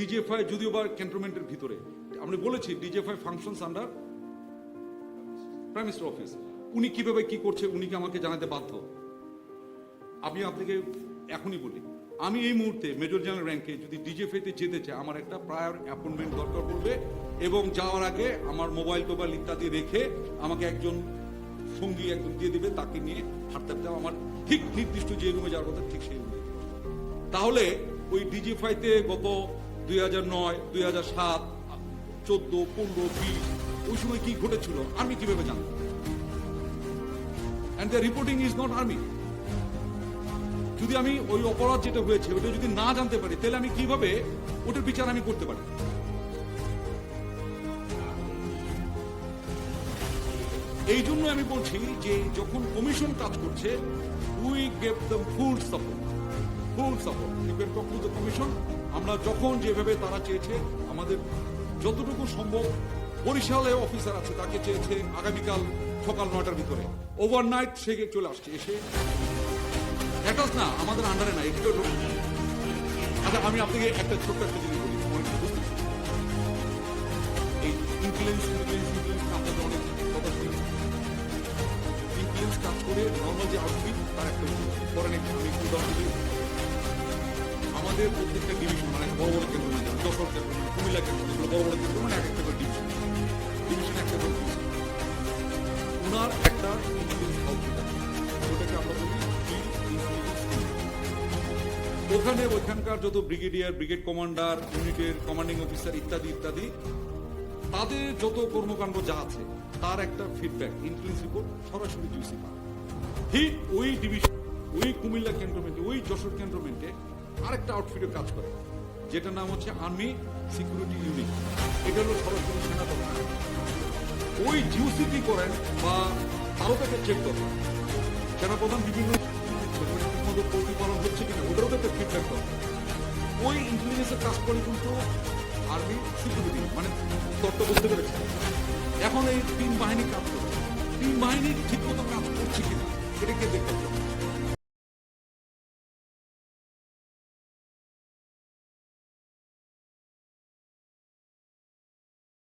DGFI যদিও বা ক্যান্টনমেন্টের ভিতরে, আমরা বলেছি DGFI functions under prime minister office উনি কীভাবে কি করছে, উনি কি আমাকে জানাতে বাধ্য আমি আপনাকে এখনই বলি, আমি এই মুহূর্তে মেজর জেনারেল র্যাঙ্কে যদি ডিজিএফআইতে যেতে চাই, আমার একটা প্রায়র অ্যাপয়েন্টমেন্ট দরকার পড়বে এবং যাওয়ার আগে আমার মোবাইল টোবাইল ইত্যাদি রেখে আমাকে একজন সঙ্গী একজন দিয়ে দেবে, তাকে নিয়ে হাঁটতে হাঁটতে আমার ঠিক নির্দিষ্ট যে রুমে যাওয়ার কথা ঠিক সেই রুমে। তাহলে ওই ডিজিএফআইতে গত দুই হাজার নয়, দুই হাজার সাত, চোদ্দ, পনেরো, বিশ, ওই সময় কি ঘটেছিল? আমি কীভাবে জানব and the reporting is not army যদি আমি ওই অপরাধ যেটা হয়েছে, ওটা যদি না জানতে পারি, তাহলে আমি কীভাবে ওটার বিচার আমি করতে পারি? এই জন্য আমি বলছি যে যখন কমিশন কাজ করছে we gave the full support full support commission আমরা যখন যেভাবে তারা চেয়েছে, আমাদের যতটুকু সম্ভব বরিশালে অফিসার আছে, তাকে চেয়েছে আগামীকাল সকাল নয়টার ভিতরে। ওভারনাইট সে চলে আসছে, এসে অ্যাটাচ না, আমাদের আন্ডারে না এটা আচ্ছা আমি আপনাকে একটা ছোট্ট একটা জিনিস বলি। এই ইনফ্লুয়েন্স ইনফ্লুয়েন্স ইনফ্লুয়েন্স আপনাদের অনেক কথা শুনেছি ইনফ্লুয়েন্স কাজ করে নর্মাল যে আউটফিট তার একটা আমি আমাদের প্রত্যেকটা ডিভিশন মানে বড় বড় কেন্দ্র মানে যশোর কেন্দ্র মানে কুমিল্লা কেন্দ্র বড় বড় কেন্দ্র মানে এক একটা করে ডিভিশন ডিভিশন একটা করে ডিভিশন ওনার একটা ওটাকে আমরা বলি। ওখানে ওইখানকার যত ব্রিগেডিয়ার ব্রিগেড কমান্ডার ইউনিটের কমান্ডিং অফিসার ইত্যাদি ইত্যাদি, তাদের যত কর্মকাণ্ড যা আছে, তার একটা ফিডব্যাক ইনফ্লুয়েন্স রিপোর্ট সরাসরি জিউসি পায় ঠিক ওই ডিভিশন ওই কুমিল্লা ক্যান্টনমেন্টে ওই যশোর ক্যান্টনমেন্টে আরেকটা আউটফিটে কাজ করে, যেটার নাম হচ্ছে আর্মি সিকিউরিটি ইউনিট এটা হলো সরাসরি সেনা দপ্তর। ওই জিউসি কি করেন বা তারও তাকে চেক করেন? সেনাপ্রধান বিভিন্ন ঠিকমতো প্রতিপালন হচ্ছে কিনা, ওদেরও তো একটা ফিডব্যাক করে ওই ইন্টেলিজেন্সের কাজ করে কিন্তু আর্মি সিকিউরিটি মানে তত্ত্ব বুঝতে পেরেছে এখন এই তিন বাহিনী কাজ করছে। তিন বাহিনী ঠিক মতো কাজ করছে কিনা এটাকে দেখতে হবে